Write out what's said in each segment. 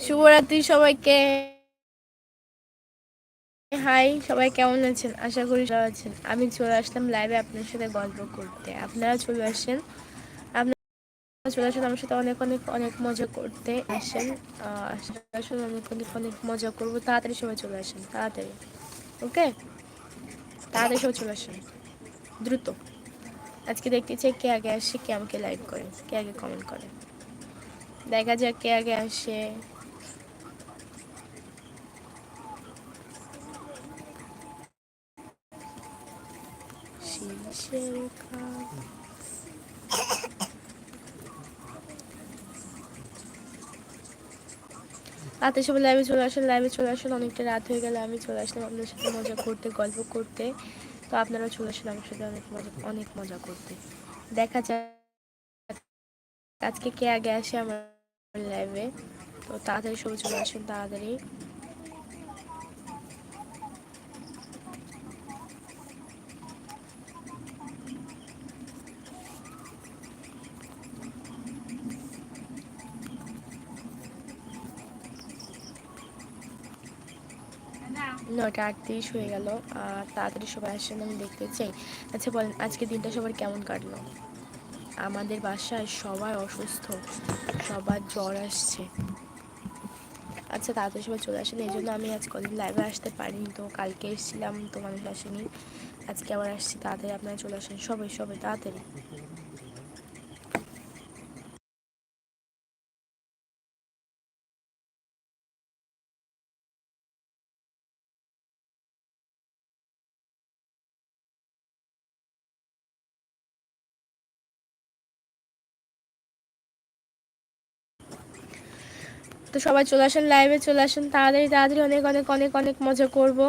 শুভরাত্রি সবাইকে। হাই সবাই কেমন আছেন? আশা করি ভালো আছেন। আমি চলে আসলাম লাইভে আপনার সাথে গল্প করতে। আপনারা চলে আসেন। আপনারা চলে আসেন আমার সাথে অনেক অনেক অনেক মজা করতে আসেন। আসলে অনেক অনেক অনেক মজা করব। তাড়াতাড়ি সবাই চলে আসেন, তাড়াতাড়ি। ওকে তাড়াতাড়ি সবাই চলে আসেন। দ্রুত। আজকে দেখতে চাই কে আগে আসে, কে আমাকে লাইভ করে, কে আগে কমেন্ট করে। দেখা যাক কে আগে আসে। রাতে সবাই লাইভে চলে আসেন লাইভে চলে আসেন, অনেকটা রাত হয়ে গেলে আমি চলে আসলাম আপনার সাথে মজা করতে, গল্প করতে। তো আপনারা চলে আসেন আমার সাথে অনেক মজা অনেক মজা করতে। দেখা যায় আজকে কে আগে আসে আমার লাইভে তো তাড়াতাড়ি সবাই চলে আসেন, তাড়াতাড়ি। নটা আটত্রিশ হয়ে গেল, আর তাড়াতাড়ি সবাই আসেন, আমি দেখতে চাই। আচ্ছা বলেন, আজকে দিনটা সবার কেমন কাটলো? আমাদের বাসায় সবাই অসুস্থ, সবার জ্বর আসছে। আচ্ছা তাড়াতাড়ি সবাই চলে আসেন, এই জন্য আমি আজ কদিন লাইভে আসতে পারিনি তো, কালকে এসেছিলাম তো মানুষ আসেনি আজকে আবার আসছি, তাড়াতাড়ি আপনারা চলে আসেন, সবাই সবাই, তাড়াতাড়ি। তো সবাই চলে আসেন লাইভে চলে আসেন। তাড়াতাড়ি তাড়াতাড়ি অনেক অনেক অনেক অনেক মজা করব।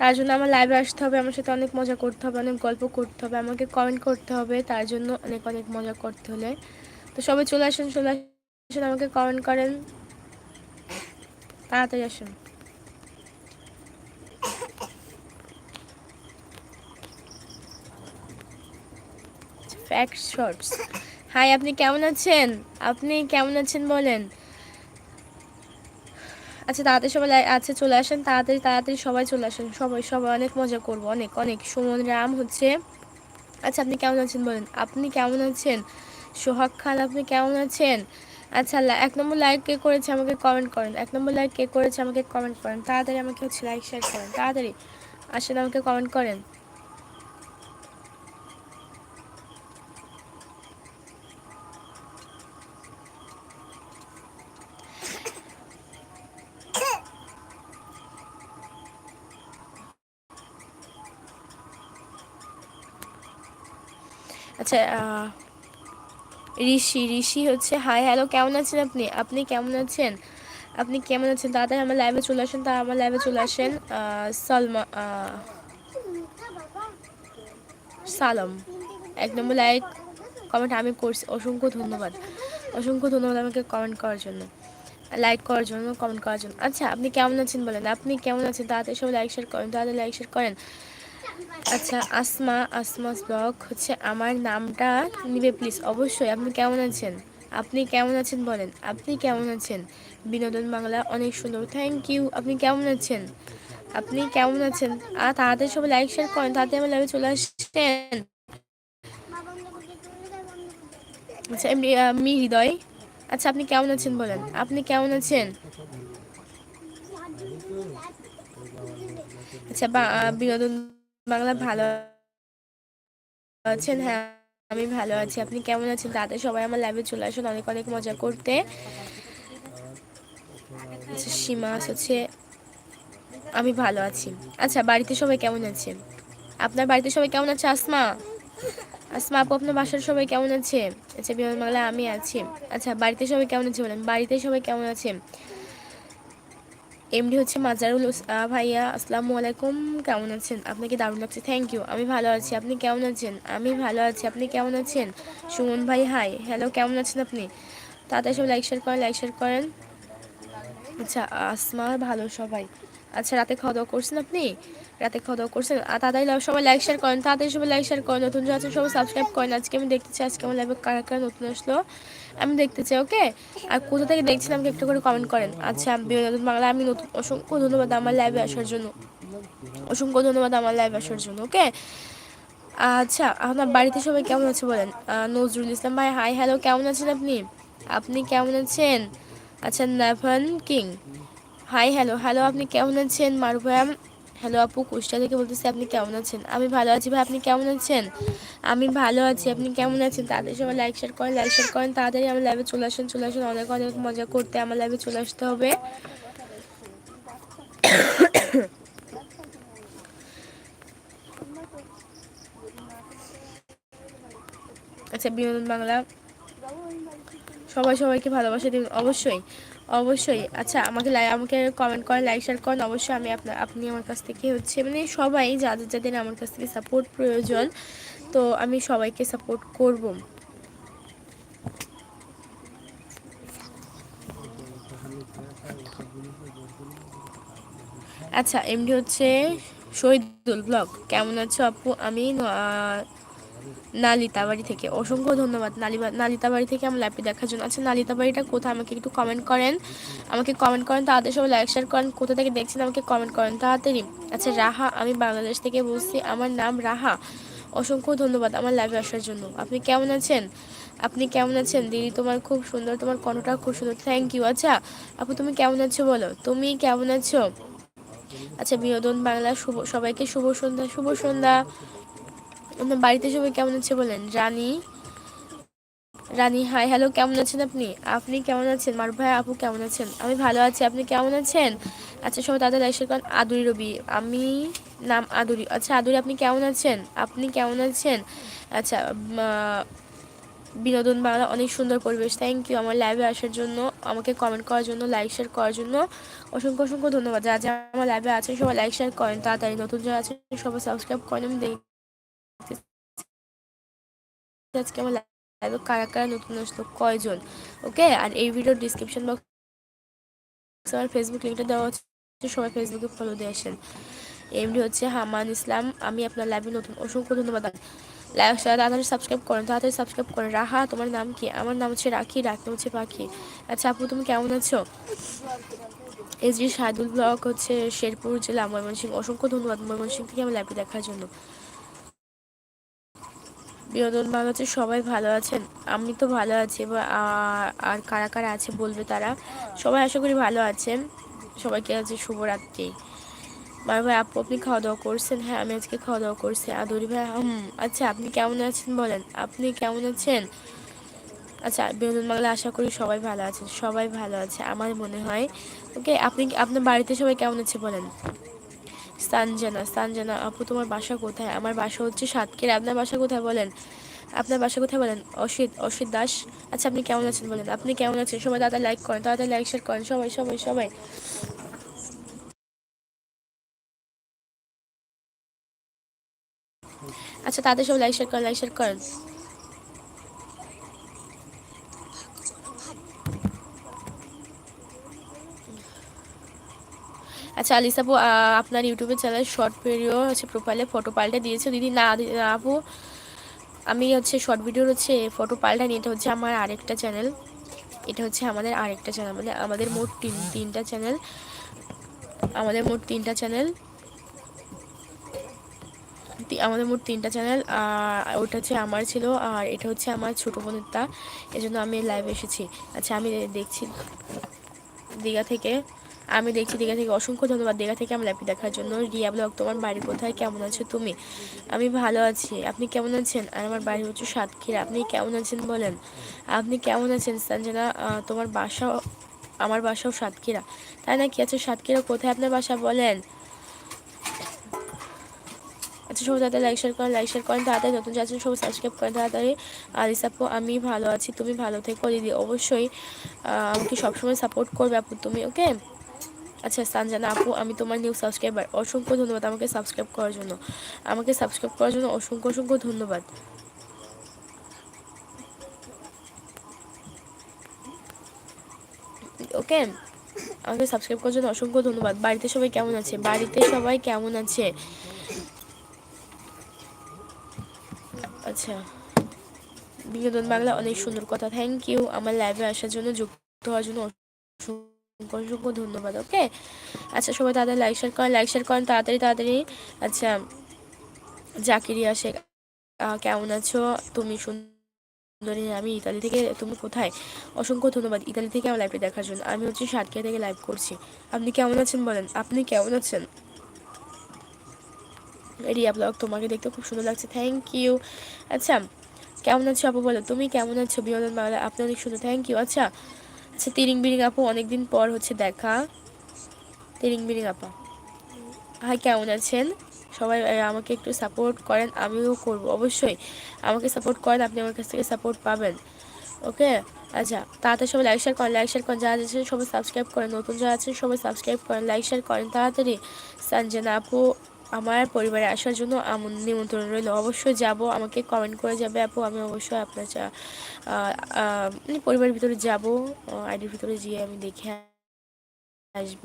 তার জন্য আমার লাইভে আসতে হবে, আমার সাথে অনেক মজা করতে হবে, অনেক গল্প করতে হবে, আমাকে কমেন্ট করতে হবে, তার জন্য অনেক অনেক মজা করতে হলে। তো সবাই চলে আসেন চলে আসেন, আমাকে কমেন্ট করেন। তাড়াতাড়ি আসেন। ফ্যাক্ট শর্টস হাই আপনি কেমন আছেন? আপনি কেমন আছেন বলেন? আচ্ছা তাড়াতাড়ি সবাই আচ্ছা চলে আসেন, তাড়াতাড়ি তাড়াতাড়ি সবাই চলে আসেন। সবাই সবাই অনেক মজা করব, অনেক অনেক। সুমন রাম হচ্ছে। আচ্ছা আপনি কেমন আছেন বলেন? আপনি কেমন আছেন? সোহাগ খান, আপনি কেমন আছেন? আচ্ছা এক নম্বর লাইক কে করেছে আমাকে কমেন্ট করেন। এক নম্বর লাইক কে করেছে আমাকে কমেন্ট করেন। তাড়াতাড়ি আমাকে হচ্ছে লাইক শেয়ার করেন। তাড়াতাড়ি আসেন, আমাকে কমেন্ট করেন। আচ্ছা ঋষি ঋষি হচ্ছে, হাই, হ্যালো, কেমন আছেন আপনি? আপনি কেমন আছেন? আপনি কেমন আছেন? তাড়াতাড়ি আমার লাইভে চলে আসেন তা আমার লাইভে চলে আসেন। সলমা সালম। এক নম্বর লাইক কমেন্ট আমি করছি, অসংখ্য ধন্যবাদ। অসংখ্য ধন্যবাদ আমাকে কমেন্ট করার জন্য। লাইক করার জন্য কমেন্ট করার জন্য। আচ্ছা আপনি কেমন আছেন বলেন? আপনি কেমন আছেন? তাড়াতাড়ি সব লাইক শেয়ার করেন, তাড়াতাড়ি লাইক শেয়ার করেন। আচ্ছা আসমা, আসমাস ব্লগ হচ্ছে আমার নামটা নিবে প্লিজ অবশ্যই, আপনি কেমন আছেন? আপনি কেমন আছেন বলেন? আপনি কেমন আছেন? বিনোদন বাংলা অনেক সুন্দর। থ্যাংক ইউ আপনি কেমন আছেন? আপনি কেমন আছেন? আর তাড়াতাড়ি সবাই লাইক শেয়ার করেন, তাড়াতাড়ি আমার লাইভে চলে আসছেন আচ্ছা মি হৃদয়। আচ্ছা আপনি কেমন আছেন বলেন? আপনি কেমন আছেন? আচ্ছা বিনোদন বাংলা ভালো আছেন হ্যাঁ আমি ভালো আছি। আপনি কেমন আছেন? তাদের সবাই আমার লাইভে চলে আসুন অনেক অনেক মজা করতে। আচ্ছা সীমা হচ্ছে আমি ভালো আছি। আচ্ছা বাড়িতে সবাই কেমন আছে? আপনার বাড়িতে সবাই কেমন আছে আসমা? আসমা আপু আপনার বাসার সবাই কেমন আছে? আচ্ছা বিমান বাংলা আমি আছি। আচ্ছা বাড়িতে সবাই কেমন আছে বলেন? বাড়িতে সবাই কেমন আছে? এমডি হচ্ছে মাজারুল ভাইয়া, আসসালামু আলাইকুম। কেমন আছেন? আপনাকে দারুণ লাগছে? থ্যাংক ইউ আমি ভালো আছি। আপনি কেমন আছেন? আমি ভালো আছি। আপনি কেমন আছেন? সুমন ভাই হাই হ্যালো কেমন আছেন আপনি? তাড়াতাড়ি সব লাইক শেয়ার করেন লাইক শেয়ার করেন। আচ্ছা আসমা ভালো সবাই। আচ্ছা রাতে খাওয়া দাওয়া করছেন আপনি? রাতে খাওয়া দাওয়া করছেন? আর তাড়াতাড়ি সবাই লাইক শেয়ার করেন। তাড়াতাড়ি সবাই লাইক শেয়ার করেন। নতুন যারা সবাই সাবস্ক্রাইব করেন। আজকে আমি দেখতে চাই, আজকে আমার লাইভে কারা কারা নতুন আসলো। আমি দেখতে চাই, ওকে? আর কোথা থেকে দেখছেন আমাকে একটু করে কমেন্ট করেন। আচ্ছা বিনোদন বাংলা, আমি নতুন, অসংখ্য ধন্যবাদ আমার লাইভে আসার জন্য। অসংখ্য ধন্যবাদ আমার লাইভ আসার জন্য, ওকে? আচ্ছা আপনার বাড়িতে সবাই কেমন আছে বলেন? নজরুল ইসলাম ভাই হাই হ্যালো কেমন আছেন আপনি? আপনি কেমন আছেন? আচ্ছা Navan King hi hello hello আপনি কেমন আছেন? মারুভাম হ্যালো আপু কুষ্টা থেকে বলতেছি আপনি কেমন আছেন? আমি ভালো আছি ভাই, আপনি কেমন আছেন? আমি ভালো আছি, আপনি কেমন আছেন? তাদের সবাই লাইক শেয়ার করেন লাইক শেয়ার করেন, তাড়াতাড়ি আমার লাইভে চলে আসেন চলে আসেন। অনেক অনেক মজা করতে আমার লাইভে চলে আসতে হবে। আচ্ছা বিনোদন বাংলা সবাই সবাইকে ভালোবাসা দিন, অবশ্যই। অবশ্যই। আচ্ছা আমাকে আমাকে কমেন্ট করেন লাইক শেয়ার করেন। অবশ্যই আমি আপনার আপনি আমার কাছ থেকে হচ্ছে মানে সবাই যাদের যাদের আমার কাছ থেকে সাপোর্ট প্রয়োজন, তো আমি সবাইকে সাপোর্ট করব। আচ্ছা এমনি হচ্ছে শহীদুল ব্লগ। কেমন আছো আপু? আমি নালিতাবাড়ি থেকে। অসংখ্য ধন্যবাদ নালিবা নালিতাবাড়ি থেকে আমার লাইভে দেখার জন্য। আচ্ছা নালিতাবাড়িটা কোথায়? আমাকে একটু কমেন্ট করেন। আমাকে কমেন্ট করেন তাদের সবাই লাইক শেয়ার করেন। কোথা থেকে দেখছেন আমাকে কমেন্ট করেন তাড়াতাড়ি? আচ্ছা রাহা, আমি বাংলাদেশ থেকে বলছি। আমার নাম রাহা। অসংখ্য ধন্যবাদ আমার লাইভে আসার জন্য। আপনি কেমন আছেন? আপনি কেমন আছেন? দিদি তোমার খুব সুন্দর, তোমার কণ্ঠটা খুব সুন্দর। থ্যাংক ইউ আচ্ছা আপু, তুমি কেমন আছো বলো? তুমি কেমন আছো? আচ্ছা বিনোদন বাংলা শুভ সবাইকে শুভ সন্ধ্যা শুভ সন্ধ্যা। আপনার বাড়িতে সবাই কেমন আছে বলেন? রানী? রানী হাই হ্যালো কেমন আছেন আপনি? আপনি কেমন আছেন? মারুফ ভাই, আপু কেমন আছেন? আমি ভালো আছি, আপনি কেমন আছেন? আচ্ছা সবাই তাদের এসে করেন, আদুরি রবি। আমি নাম আদুরি। আচ্ছা আদুরি, আপনি কেমন আছেন? আপনি কেমন আছেন? আচ্ছা বিনোদন বাংলা অনেক সুন্দর পরিবেশ। থ্যাংক ইউ আমার লাইভে আসার জন্য, আমাকে কমেন্ট করার জন্য লাইক শেয়ার করার জন্য অসংখ্য অসংখ্য ধন্যবাদ। যা যা আমার লাইভে আছেন, সবাই লাইক শেয়ার করেন। তাড়াতাড়ি নতুন যারা আছেন, সবাই সাবস্ক্রাইব করেন। আমি দেখি আজকে আমার লাইভে কারা কারা নতুন আসলো? কয়জন? ওকে আর এই ভিডিওর ডিসক্রিপশন বক্স আমার ফেসবুক লিঙ্কটা দেওয়া হচ্ছে সবাই ফেসবুকে ফলো দিয়ে আসেন। এমডি হচ্ছে হামান ইসলাম। আমি আপনার লাইভে নতুন, অসংখ্য ধন্যবাদ। লাইভ তাড়াতাড়ি সাবস্ক্রাইব করেন তাড়াতাড়ি সাবস্ক্রাইব করেন রাহা, তোমার নাম কি? আমার নাম হচ্ছে রাখি ডাক হচ্ছে পাখি। আচ্ছা আপু, তুমি কেমন আছো? এস জি সাদুল ব্লক হচ্ছে শেরপুর জেলা ময়মনসিংহ। অসংখ্য ধন্যবাদ ময়মনসিংহ থেকে আমি লাইভে দেখার জন্য। বিনোদন বাংলাতে সবাই ভালো আছেন, আমি তো ভালো আছি আর কারা কারা আছে বলবে তারা? সবাই আশা করি ভালো আছেন, সবাইকে আছে শুভরাত্রি। মার ভাই, আপু, আপনি খাওয়া দাওয়া করছেন? হ্যাঁ আমি আজকে খাওয়া দাওয়া করছি আদরি ভাই হুম আচ্ছা আপনি কেমন আছেন বলেন? আপনি কেমন আছেন? আচ্ছা বিনোদন বাংলা আশা করি সবাই ভালো আছেন, সবাই ভালো আছে, আমার মনে হয়। ওকে, আপনি, আপনার বাড়িতে সবাই কেমন আছে বলেন? সানজানা সানজানা, আপু তোমার বাসা কোথায়? আমার বাসা হচ্ছে সাতক্ষীরা। আপনার বাসা কোথায় বলেন? আপনার বাসা কোথায় বলেন? অসিত অসিত দাস। আচ্ছা আপনি কেমন আছেন বলেন? আপনি কেমন আছেন? সবাই দাদা লাইক করেন, তাড়াতাড়ি লাইক শেয়ার করেন। সবাই সবাই সবাই। আচ্ছা তাদের সব লাইক শেয়ার করেন লাইক শেয়ার করেন। আচ্ছা আলিস আপু আপনার ইউটিউবে চ্যানেল শর্ট ভিডিও হচ্ছে প্রোফাইলে ফটো পাল্টে দিয়েছে। দিদি, না আপু, আমি হচ্ছে শর্ট ভিডিওর হচ্ছে ফটো পাল্টা নিয়ে, এটা হচ্ছে আমার আরেকটা চ্যানেল এটা হচ্ছে আমাদের আরেকটা চ্যানেল মানে আমাদের মোট তিন, তিনটা চ্যানেল আমাদের মোট তিনটা চ্যানেল আমাদের মোট তিনটা চ্যানেল ওটা হচ্ছে আমার ছিল, আর এটা হচ্ছে আমার ছোটো বোনেরটা এজন্য আমি লাইভ এসেছি। আচ্ছা আমি দেখছি। দীঘা থেকে আমি দেখছি দীঘা থেকে অসংখ্য ধন্যবাদ। দীঘা থেকে আমি লাইভটি দেখার জন্য। রিয়া ব্লগ, তোমার বাড়ি কোথায়? কেমন আছো তুমি? আমি ভালো আছি। আপনি কেমন আছেন? আর আমার বাড়ি হচ্ছে সাতক্ষীরা। আপনি কেমন আছেন বলেন? আপনি কেমন আছেন সঞ্জনা তোমার বাসা আমার বাসাও সাতক্ষীরা। তাই না কি আছে সাতক্ষীরা কোথায় আপনার বাসা বলেন? আচ্ছা সবাই তাদের লাইক শেয়ার করেন লাইক শেয়ার করেন, তাড়াতাড়ি নতুন যাচ্ছেন সবাই সাবস্ক্রাইব করেন, তাড়াতাড়ি। আর ইসাপু আমি ভালো আছি, তুমি ভালো থেকো, দিদি। অবশ্যই আমাকে সবসময় সাপোর্ট করবে আপু, তুমি ওকে আচ্ছা সানজানা আপু, আমি তোমার নিউ সাবস্ক্রাইবার অসংখ্য ধন্যবাদ আমাকে সাবস্ক্রাইব করার জন্য। আমাকে সাবস্ক্রাইব করার জন্য অসংখ্য অসংখ্য ধন্যবাদ। ওকে, আমাকে সাবস্ক্রাইব করার জন্য অসংখ্য ধন্যবাদ। বাড়িতে সবাই কেমন আছে? বাড়িতে সবাই কেমন আছে? আচ্ছা বিনোদন বাংলা অনেক সুন্দর কথা। থ্যাংক ইউ আমার লাইভে আসার জন্য যুক্ত হওয়ার জন্য অসংখ্য ধন্যবাদ ওকে আচ্ছা সবাই তাদের লাইক শেয়ার করেন লাইক শেয়ার করেন, তাড়াতাড়ি তাড়াতাড়ি। আচ্ছা জাকিরিয়া শেখ কেমন আছো? তুমি সুন্দরী, আমি ইতালি থেকে, তুমি কোথায়? অসংখ্য ধন্যবাদ, ইতালি থেকে আমার লাইভে দেখার জন্য। আমি হচ্ছে সাতক্ষীরা থেকে লাইভ করছি। আপনি কেমন আছেন বলেন? আপনি কেমন আছেন? রিয়া ব্লগ তোমাকে দেখতে খুব সুন্দর লাগছে থ্যাংক ইউ আচ্ছা কেমন আছো আপু বলো তুমি কেমন আছো? বিনোদন বাংলা, আপনি অনেক সুন্দর থ্যাংক ইউ আচ্ছা আচ্ছা তিরিং বিরিং আপু, অনেকদিন পর হচ্ছে দেখা। তিরিং বিরিং আপা। হাই, কেমন আছেন? সবাই আমাকে একটু সাপোর্ট করেন, আমিও করব, অবশ্যই। আমাকে সাপোর্ট করেন, আপনি আমার কাছ থেকে সাপোর্ট পাবেন। ওকে? আচ্ছা তাড়াতাড়ি সবাই লাইক শেয়ার করেন লাইক শেয়ার করেন, যারা আছেন সবাই সাবস্ক্রাইব করেন, নতুন যারা আছেন, সবাই সাবস্ক্রাইব করেন লাইক শেয়ার করেন তাড়াতাড়ি। সঞ্জনা আপু আমার পরিবারে আসার জন্য নিমন্ত্রণ রইল। অবশ্যই যাব। আমাকে কমেন্ট করে যাবে, আপু। আমি অবশ্যই আপনার চা মানে পরিবারের ভিতরে যাব। আইডির ভিতরে গিয়ে আমি দেখে আসব।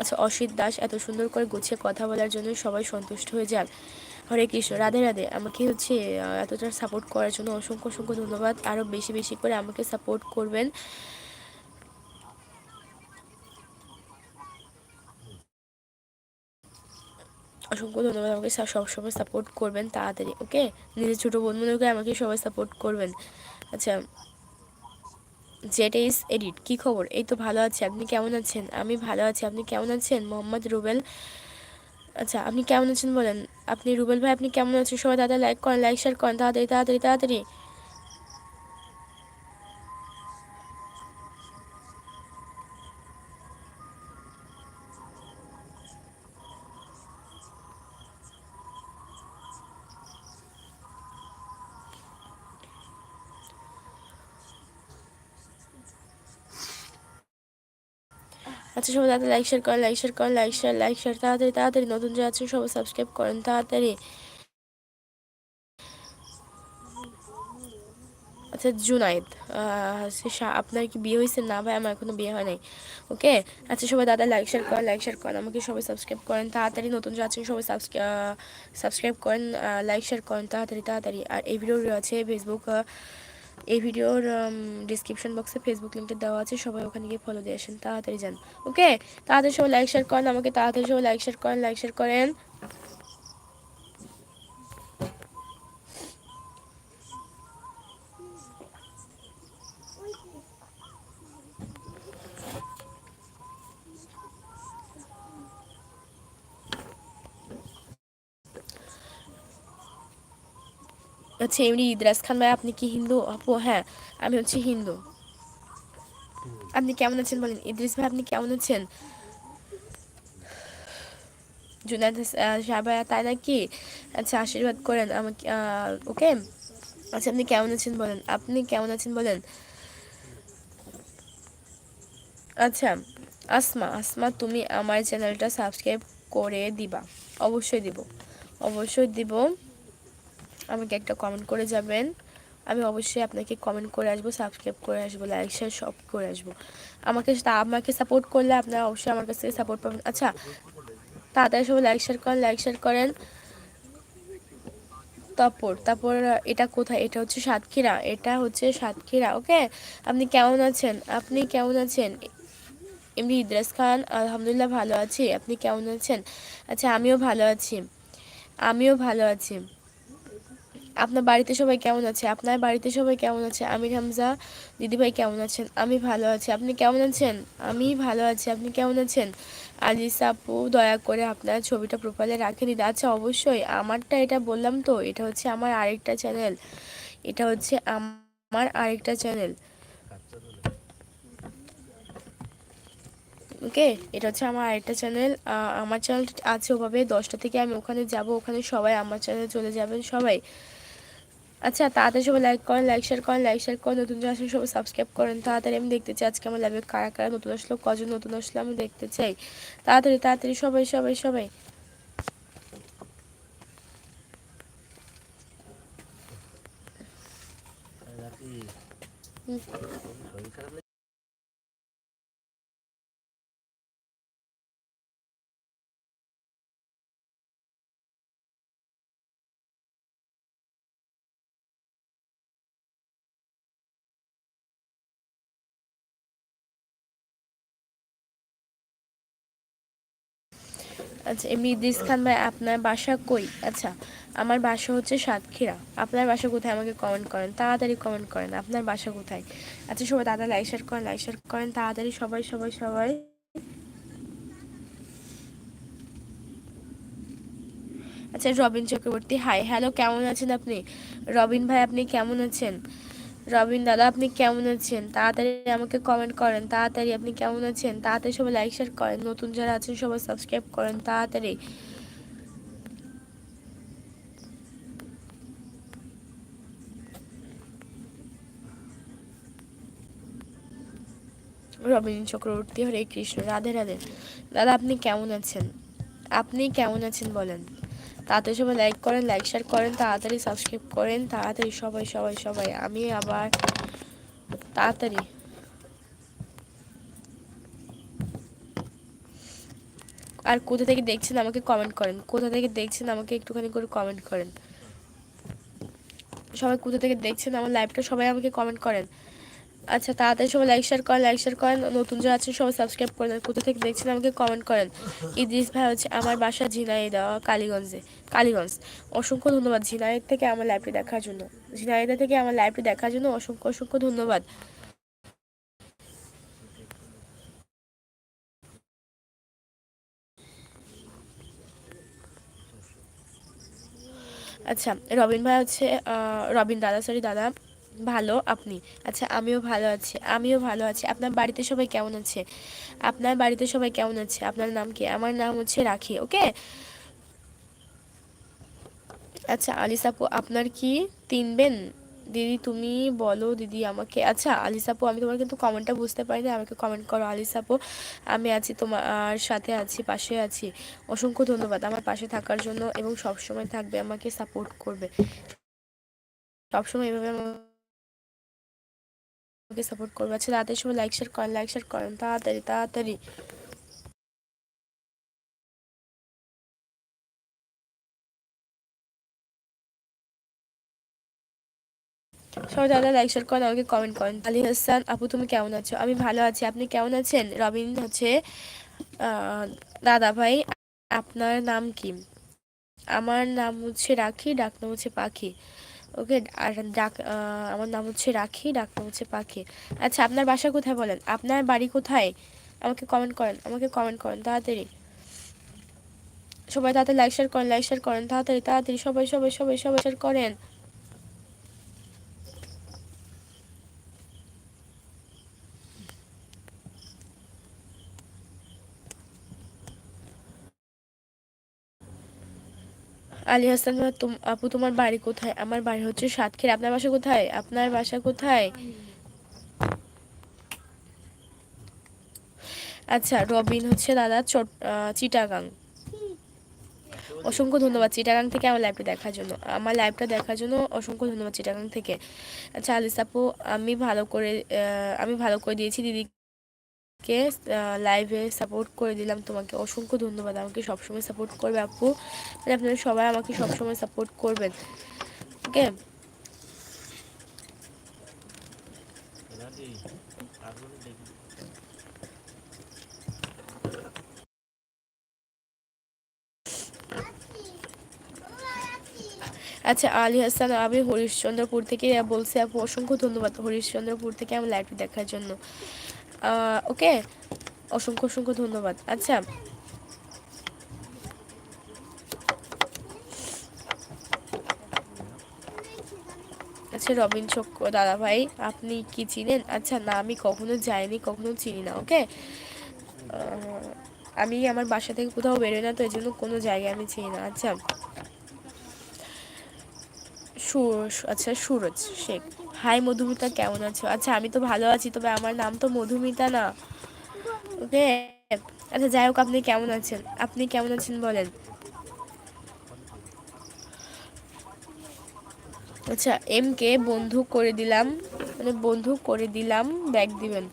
আচ্ছা অসিত দাস, এত সুন্দর করে গুছিয়ে কথা বলার জন্য সবাই সন্তুষ্ট হয়ে যান। হরে কৃষ্ণ, রাধে রাধে। আমাকে হচ্ছে এতটা সাপোর্ট করার জন্য অসংখ্য অসংখ্য ধন্যবাদ। আরও বেশি বেশি করে আমাকে সাপোর্ট করবেন। অসংখ্য ধন্যবাদ আমাকে সবসময় সাপোর্ট করবেন তাড়াতাড়ি ওকে নিজের ছোটো বন্ধুদেরকে আমাকে সবাই সাপোর্ট করবেন। আচ্ছা জেট এইস এডিট, কী খবর? এই তো ভালো আছে, আপনি কেমন আছেন? আমি ভালো আছি, আপনি কেমন আছেন? মোহাম্মদ রুবেল। আচ্ছা আপনি কেমন আছেন বলেন? আপনি রুবেল ভাই, আপনি কেমন আছেন? সবাই দাদা লাইক করেন লাইক শেয়ার করেন, তাড়াতাড়ি তাড়াতাড়ি তাড়াতাড়ি। আচ্ছা সবাই তাড়াতাড়ি লাইক শেয়ার করেন লাইক শেয়ার করেন লাইক শেয়ার লাইক শেয়ার তাড়াতাড়ি তাড়াতাড়ি নতুন যে আছেন, সবাই সাবস্ক্রাইব করেন, তাড়াতাড়ি। আচ্ছা জুনাইদ আপনার কি বিয়ে হয়েছে? না ভাই, আমার এখনও বিয়ে হয় নাই। ওকে আচ্ছা সবাই দাদা লাইক শেয়ার করেন লাইক শেয়ার করেন আমাকে সবাই সাবস্ক্রাইব করেন। তাড়াতাড়ি নতুন যে আছেন, সবাই সাবস্ক্রাইব করেন লাইক শেয়ার করেন, তাড়াতাড়ি তাড়াতাড়ি। আর এই ভিডিও আছে ফেসবুক এই ভিডিওর ডিসক্রিপশন বক্সে ফেসবুক লিঙ্কটা দেওয়া আছে, সবাই ওখানে গিয়ে ফলো দিয়ে আসেন, তাড়াতাড়ি যান ওকে তাড়াতাড়ি সবাই লাইক শেয়ার করেন আমাকে, তাড়াতাড়ি সবাই লাইক শেয়ার করেন লাইক শেয়ার করেন। হচ্ছে এমনি ইদ্রাস খান ভাই, আপনি কি হিন্দু? আপু হ্যাঁ আমি হচ্ছে হিন্দু। আপনি কেমন আছেন বলেন? ইদ্রিস ভাই, আপনি কেমন আছেন? জুনাদ সাহেবা তাই নাকি? আচ্ছা আশীর্বাদ করেন আমাকে ওকে? আচ্ছা আপনি কেমন আছেন বলেন? আপনি কেমন আছেন বলেন? আচ্ছা আসমা আসমা, তুমি আমার চ্যানেলটা সাবস্ক্রাইব করে দিবা। অবশ্যই দিব অবশ্যই দিব। আমাকে একটা কমেন্ট করে যাবেন। আমি অবশ্যই আপনাকে কমেন্ট করে আসব সাবস্ক্রাইব করে আসব লাইক শেয়ার সব করে আসব। আমাকে আমাকে সাপোর্ট করলে আপনারা অবশ্যই আমার কাছ থেকে সাপোর্ট পাবেন। আচ্ছা তাড়াতাড়ি সবাই লাইক শেয়ার করেন লাইক শেয়ার করেন। তারপর তারপর এটা কোথায়? এটা হচ্ছে সাতক্ষীরা, এটা হচ্ছে সাতক্ষীরা ওকে আপনি কেমন আছেন? আপনি কেমন আছেন? এমনি ইদ্রাস খান, আলহামদুলিল্লাহ ভালো আছি। আপনি কেমন আছেন? আচ্ছা আমিও ভালো আছি। আমিও ভালো আছি। আপনার বাড়িতে সবাই কেমন আছে? আপনার বাড়িতে সবাই কেমন আছে? আমির হামজা, দিদিভাই কেমন আছেন? আমি ভালো আছি। আপনি কেমন আছেন? আমি ভালো আছি। আপনি কেমন আছেন? আলিস আপু, দয়া করে আপনার ছবিটা প্রোফাইলে রাখে দিন আচ্ছা অবশ্যই। আমারটা এটা বললাম তো, এটা হচ্ছে আমার আরেকটা চ্যানেল এটা হচ্ছে আমার আরেকটা চ্যানেল ওকে? এটা হচ্ছে আমার আরেকটা চ্যানেল আমার চ্যানেল আছে ওভাবে। দশটা থেকে আমি ওখানে যাব। ওখানে সবাই আমার চ্যানেলে চলে যাবেন সবাই। আচ্ছা তাড়াতাড়ি সবাই লাইক করেন লাইক শেয়ার করেন লাইক শেয়ার করেন নতুন আসলে সবাই সাবস্ক্রাইব করেন তাড়াতাড়ি আমি দেখতে চাই আজকে আমার লাইভে কারা কারা নতুন আসলো কজন নতুন আসলো আমি দেখতে চাই। তাড়াতাড়ি তাড়াতাড়ি সবাই সবাই সবাই। হুম। আচ্ছা ইদ্রিস খান ভাই, আপনার বাসা কই? আচ্ছা আমার বাসা হচ্ছে সাতক্ষীরা। আপনার বাসা কোথায়? আমাকে কমেন্ট করেন, তাড়াতাড়ি কমেন্ট করেন, আপনার বাসা কোথায়? আচ্ছা সবাই, দাদা, লাইক শেয়ার করেন, লাইক শেয়ার করেন, তাড়াতাড়ি সবাই সবাই সবাই। আচ্ছা রবিন চক্রবর্তী হাই হ্যালো কেমন আছেন আপনি? রবিন ভাই, আপনি কেমন আছেন? রবিন দাদা, আপনি কেমন আছেন? তাড়াতাড়ি আমাকে কমেন্ট করেন। তাড়াতাড়ি আপনি কেমন আছেন? তাড়াতাড়ি সবাই লাইক শেয়ার করেন। নতুন যারা আছেন, সবাই সাবস্ক্রাইব করেন তাড়াতাড়ি। রবীন্দ্র চক্রবর্তী, হরে কৃষ্ণ, রাধে রাধে। দাদা, আপনি কেমন আছেন? আপনি কেমন আছেন বলেন? তাড়াতাড়ি সবাই লাইক করেন লাইক শেয়ার করেন, তাড়াতাড়ি সাবস্ক্রাইব করেন, তাড়াতাড়ি সবাই সবাই সবাই। আমি আবার তাড়াতাড়ি। আর কোথা থেকে দেখছেন আমাকে কমেন্ট করেন? কোথা থেকে দেখছেন আমাকে একটুখানি করে কমেন্ট করেন? সবাই কোথা থেকে দেখছেন আমার লাইভটা সবাই আমাকে কমেন্ট করেন। আচ্ছা তাড়াতাড়ি সবাই লাইক শেয়ার করেন লাইক শেয়ার করেন। নতুন যারা আছেন, সবাই সাবস্ক্রাইব করেন কোথা থেকে দেখছেন আমাকে কমেন্ট করেন। ইদ্রিস ভাই হচ্ছে আমার বাসা ঝিনাইদা কালীগঞ্জে। কালীগঞ্জ। অসংখ্য ধন্যবাদ। ঝিনাইদ থেকে আমার লাইভটি দেখার জন্য। ঝিনাইদা থেকে আমার লাইভটি দেখার জন্য অসংখ্য অসংখ্য ধন্যবাদ। আচ্ছা রবিন ভাই হচ্ছে রবিন দাদা সরি দাদা। ভালো আপনি? আচ্ছা আমিও ভালো আছি, আমিও ভালো আছি। আপনার বাড়িতে সবাই কেমন আছে? আপনার বাড়িতে সবাই কেমন আছে? আপনার নাম কি? আমার নাম হচ্ছে রাখি, ওকে? আচ্ছা আলিস আপু, আপনার কি তিনবেন? দিদি, তুমি বলো, দিদি আমাকে। আচ্ছা আলিস আপু, আমি তোমার কিন্তু কমেন্টটা বুঝতে পারি না আমাকে কমেন্ট করো, আলিস আপু। আমি আছি তোমার সাথে আছি, পাশে আছি। অসংখ্য ধন্যবাদ আমার পাশে থাকার জন্য এবং সবসময় থাকবে, আমাকে সাপোর্ট করবে। সবসময় এভাবে আমাকে সাপোর্ট করবে। আচ্ছা তাড়াতাড়ি সময় লাইক শেয়ার করেন লাইক শেয়ার করেন তাড়াতাড়ি তাড়াতাড়ি। সবাই দাদা লাইক শেয়ার করেন আমাকে কমেন্ট করেন আলী হাসান, আপু, তুমি কেমন আছো? আমি ভালো আছি। আপনি কেমন আছেন? রবিন হচ্ছে দাদা ভাই। আপনার নাম কি? আমার নাম হচ্ছে রাখি, ডাকনাম হচ্ছে পাখি। ওকে, আর ডাক আমার নাম হচ্ছে রাখি ডাক নাম হচ্ছে পাখি। আচ্ছা আপনার বাসা কোথায় বলেন? আপনার বাড়ি কোথায়? আমাকে কমেন্ট করেন, আমাকে কমেন্ট করেন তাড়াতাড়ি। সবাই তাড়াতাড়ি লাইক শেয়ার করেন লাইক শেয়ার করেন, তাড়াতাড়ি তাড়াতাড়ি, সবাই সবাই সবাই সবাই শেয়ার করেন। আলী হাসান আপু তোমার বাড়ি কোথায়? আমার বাড়ি হচ্ছে সাতক্ষীরা। আপনার বাসা কোথায়? আপনার বাসা কোথায়? আচ্ছা রবিন হচ্ছে দাদা চট চিটাগাং। অসংখ্য ধন্যবাদ চিটাগাং থেকে আমার লাইভটা দেখার জন্য। আমার লাইভটা দেখার জন্য অসংখ্য ধন্যবাদ চিটাগাং থেকে। আচ্ছা আলিস আপু, আমি ভালো করে আমি ভালো করে দিয়েছি, দিদি কে লাইভে সাপোর্ট করে দিলাম। তোমাকে অসংখ্য ধন্যবাদ। আমাকে সবসময় সাপোর্ট করবে আপু। মানে আপনারা সবাই আমাকে সবসময় সাপোর্ট করবেন। ওকে আচ্ছা আলী হাসান আমি হরিশচন্দ্রপুর থেকে বলছি আপু, অসংখ্য ধন্যবাদ হরিশচন্দ্রপুর থেকে আমার লাইভটি দেখার জন্য। ওকে? অসংখ্য অসংখ্য ধন্যবাদ। আচ্ছা। আচ্ছা রবিন চক্র দাদা ভাই আপনি কি চিনেন? আচ্ছা না, আমি কখনো যাইনি, কখনো চিনি না, ওকে? আমি আমার বাসা থেকে কোথাও বেরোই না, তো এই জন্য কোনো জায়গায় আমি চিনি না। আচ্ছা। আচ্ছা সুরজ শেখ। হাই মধুমিতা, কেমন আছো? আচ্ছা আমি তো ভালো আছি, তবে আমার নাম তো মধুমিতা না। ওকে? আচ্ছা যাই হোক, আপনি কেমন আছেন? আপনি কেমন আছেন বলেন। আচ্ছা এম কে বন্ধু করে দিলাম। মানে বন্ধু করে দিলাম ব্যাগ দিবেন।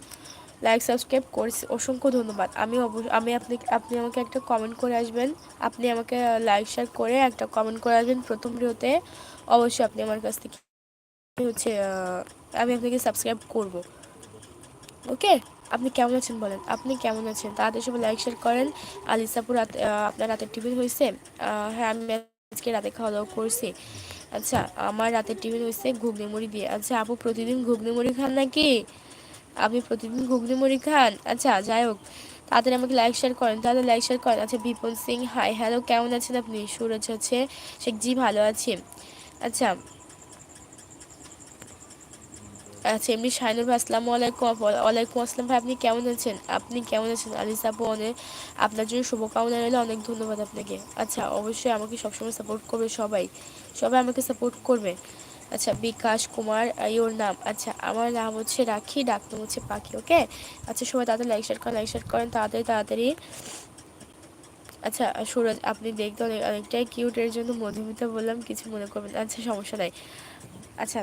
লাইক সাবস্ক্রাইব করেছি, অসংখ্য ধন্যবাদ। আমি আমি আপনি আপনি আমাকে একটা কমেন্ট করে আসবেন। আপনি আমাকে লাইক শেয়ার করে একটা কমেন্ট করে আসবেন প্রথম ভিডিওতে। অবশ্যই আপনি আমার কাছ থেকে হচ্ছে আমি আপনাকে সাবস্ক্রাইব করব। ওকে আপনি কেমন আছেন বলেন? আপনি কেমন আছেন? তাড়াতাড়ি সবাই লাইক শেয়ার করেন। আলিসাপুর রাতে আপনার রাতের টিফিন হয়েছে? হ্যাঁ আমি আজকে রাতে খাওয়া দাওয়া করছি। আচ্ছা আমার রাতের টিফিন হয়েছে ঘুগনি মুড়ি দিয়ে। আচ্ছা আপু প্রতিদিন ঘুগনি মুড়ি খান নাকি? আপনি প্রতিদিন ঘুগনি মুড়ি খান? আচ্ছা যাই হোক, তাড়াতাড়ি আমাকে লাইক শেয়ার করেন। তাহলে লাইক শেয়ার করেন। আচ্ছা বিপন সিং হাই হ্যালো কেমন আছেন আপনি? সুরজ হচ্ছে শেখ জি ভালো আছি। আচ্ছা আচ্ছা এমনি শাহিনুর ভাই, আসসালামু আলাইকুম। ওয়ালাইকুম আসসালাম ভাই, আপনি কেমন আছেন? আপনি কেমন আছেন? আলিসা আপু, অনেক আপনার জন্য শুভকামনা রইলে, অনেক ধন্যবাদ আপনাকে। আচ্ছা অবশ্যই আমাকে সবসময় সাপোর্ট করবে সবাই। সবাই আমাকে সাপোর্ট করবে। আচ্ছা বিকাশ কুমার ইওর নাম। আচ্ছা আমার নাম হচ্ছে রাখি ডাকনাম হচ্ছে পাখি, ওকে? আচ্ছা সবাই তাড়াতাড়ি লাইক শেয়ার করেন লাইক শেয়ার করেন, তাড়াতাড়ি তাড়াতাড়ি। আচ্ছা সুরজ, আপনি দেখতে অনেক, অনেকটাই কিউটের জন্য মধুমিতা বললাম, কিছু মনে করবেন আচ্ছা সমস্যা নাই। আচ্ছা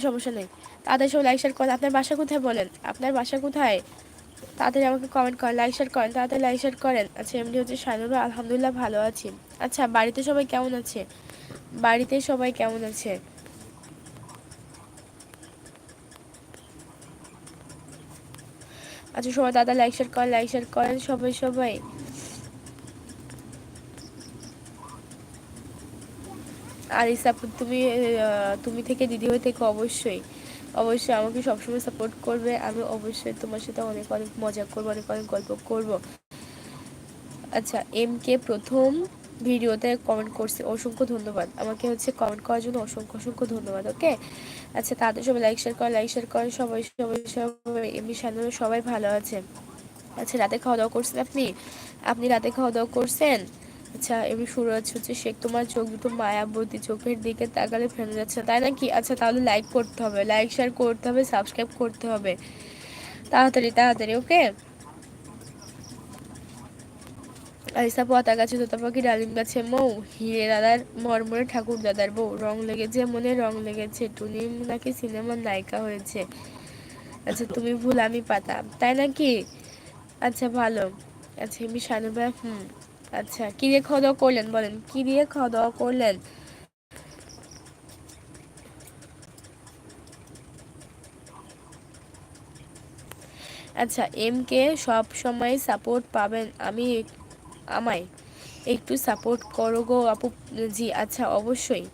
সমস্যা নেই। তাদের সব লাইক শেয়ার করেন। আপনার বাসা কোথায় বলেন? আপনার বাসা কোথায়? তাড়াতাড়ি আমাকে কমেন্ট করেন। লাইক শেয়ার করেন। তাড়াতাড়ি লাইক শেয়ার করেন। আচ্ছা এমনি হচ্ছে শানুর আলহামদুলিল্লাহ ভালো আছি। আচ্ছা বাড়িতে সবাই কেমন আছে? বাড়িতে সবাই কেমন আছে? আচ্ছা সবাই দাদা লাইক শেয়ার করেন। লাইক শেয়ার করেন। সবাই সবাই। আর ইসাপুর তুমি তুমি থেকে দিদি হয়ে থেকে অবশ্যই অবশ্যই আমাকে সবসময় সাপোর্ট করবে। আমি অবশ্যই তোমার সাথে অনেক অনেক মজা করব, অনেক অনেক গল্প করব। আচ্ছা এম কে প্রথম ভিডিওতে কমেন্ট করছে, অসংখ্য ধন্যবাদ। আমাকে হচ্ছে কমেন্ট করার জন্য অসংখ্য অসংখ্য ধন্যবাদ ওকে আচ্ছা তাদের সবাই লাইক শেয়ার করেন লাইক শেয়ার করেন। সবাই সবাই সবাই, এমনি সাধারণ সবাই ভালো আছে। আচ্ছা রাতে খাওয়া দাওয়া করছেন আপনি? আপনি রাতে খাওয়া দাওয়া করছেন? আচ্ছা এমনি সুরজ হচ্ছে শেখ তোমার চোখ দুটো মায়াবতী, চোখের দিকে তাকালে ফেলে যাচ্ছে। তাই নাকি? আচ্ছা তাহলে লাইক করতে হবে। লাইক শেয়ার করতে হবে সাবস্ক্রাইব করতে হবে। তাড়াতাড়ি তাড়াতাড়ি ওকে আইসা পাতা গাছে তোতা পাখি, ডালিম গাছে, মৌ, হিরে দাদার, মরমরে ঠাকুর দাদার বউ। রং লেগেছে, মনে রং লেগেছে। টুনি নাকি সিনেমার নায়িকা হয়েছে। আচ্ছা তুমি ভুল, আমি পাতা। তাই নাকি? আচ্ছা ভালো। আচ্ছা এমনি শানু হুম। আচ্ছা কি দিয়ে খাওয়া দাওয়া করলেন বলেন? কি দিয়ে খাওয়া দাওয়া করলেন? আচ্ছা এম কে সব সময় সাপোর্ট পাবেন আমি আমায় একটু সাপোর্ট করো গো আপু, জি আচ্ছা অবশ্যই।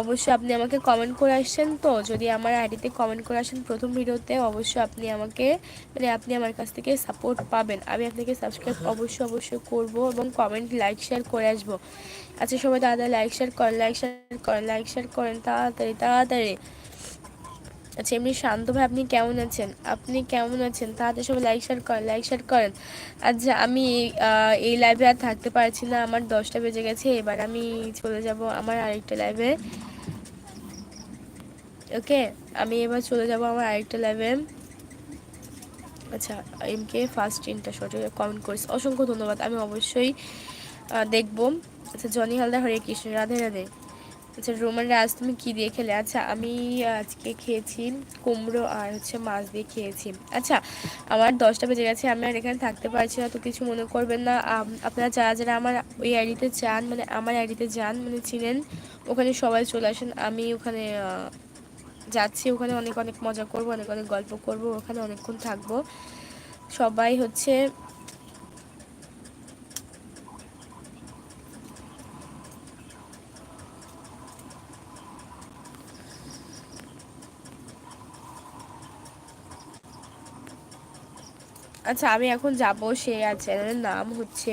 অবশ্যই আপনি আমাকে কমেন্ট করে আসছেন তো। যদি আমার আইডিতে কমেন্ট করে আসেন প্রথম ভিডিওতে, অবশ্যই আপনি আমাকে মানে আপনি আমার কাছ থেকে সাপোর্ট পাবেন। আমি আপনাকে সাবস্ক্রাইব অবশ্যই অবশ্যই করব এবং কমেন্ট লাইক শেয়ার করে আসব। আচ্ছা সবাই তাড়াতাড়ি লাইক শেয়ার করেন লাইক শেয়ার করেন লাইক শেয়ার করেন, তাড়াতাড়ি তাড়াতাড়ি। আচ্ছা এমনি শান্ত ভাই, আপনি কেমন আছেন? আপনি কেমন আছেন? তাড়াতাড়ি সবাই লাইক শেয়ার করেন লাইক শেয়ার করেন। আচ্ছা আমি এই লাইভে আর থাকতে পারছি না, আমার দশটা বেজে গেছে, এবার আমি চলে যাব আমার আরেকটা লাইভে ওকে আমি এবার চলে যাব আমার আরেকটা লাইভে আচ্ছা এমকে ফার্স্ট ইনটা শর্টে কমেন্ট করেছি। অসংখ্য ধন্যবাদ, আমি অবশ্যই দেখব। আচ্ছা জনি হালদার, হরে কৃষ্ণ, রাধে রাধে। আচ্ছা রোমান রাজ, তুমি কী দিয়ে খেলে? আচ্ছা আমি আজকে খেয়েছি কুমড়ো আর হচ্ছে মাছ দিয়ে খেয়েছি। আচ্ছা আমার দশটা বেজে গেছে, আমি আর এখানে থাকতে পারছি না, তো কিছু মনে করবেন না। আপনারা যারা যারা আমার ওই আইডিতে যান মানে আমার আইডিতে যান মানে চিনেন, ওখানে সবাই চলে আসেন। আমি ওখানে যাচ্ছি, ওখানে অনেক অনেক মজা করব, অনেক অনেক গল্প করব, ওখানে অনেকক্ষণ থাকব। সবাই হচ্ছে আচ্ছা আমি এখন যাব সে চ্যানেলের নাম হচ্ছে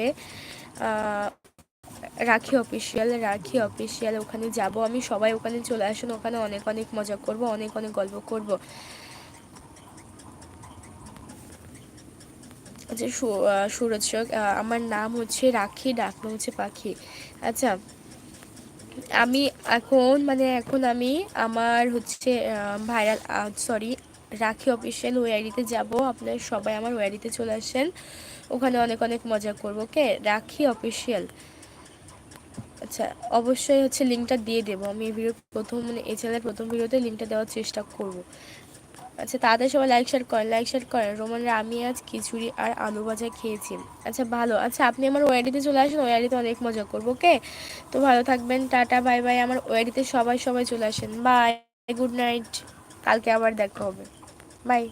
রাখি অফিসিয়াল রাখি অফিসিয়াল। ওখানে যাব আমি, সবাই ওখানে চলে আসুন, ওখানে অনেক অনেক মজা করব, অনেক অনেক গল্প করব। আচ্ছা সুরজ আমার নাম হচ্ছে রাখি ডাকনাম হচ্ছে পাখি। আচ্ছা আমি এখন মানে এখন আমি, আমার হচ্ছে ভাইরাল সরি রাখি অফিসিয়াল আইডিতে যাব। আপনারা সবাই আমার ওয়ারিতে চলে আসেন। ওখানে অনেক অনেক মজা করব। ওকে? রাখি অফিসিয়াল আচ্ছা অবশ্যই হচ্ছে লিঙ্কটা দিয়ে দেবো। আমি এই ভিডিও প্রথম মানে এই চ্যানেলের প্রথম ভিডিওতে লিঙ্কটা দেওয়ার চেষ্টা করব। আচ্ছা তাদের সবাই লাইক শেয়ার করেন লাইক শেয়ার করেন। রোমানরা আমি আজ খিচুড়ি আর আলু ভাজা খেয়েছি। আচ্ছা ভালো। আচ্ছা আপনি আমার ওয়ারিতে চলে আসেন। ওয়াইডিতে অনেক মজা করব, ওকে? তো ভালো থাকবেন। Tata, bye bye. আমার ওয়ারিতে সবাই সবাই চলে আসেন। বাই। গুড নাইট কালকে আবার দেখা হবে। বাই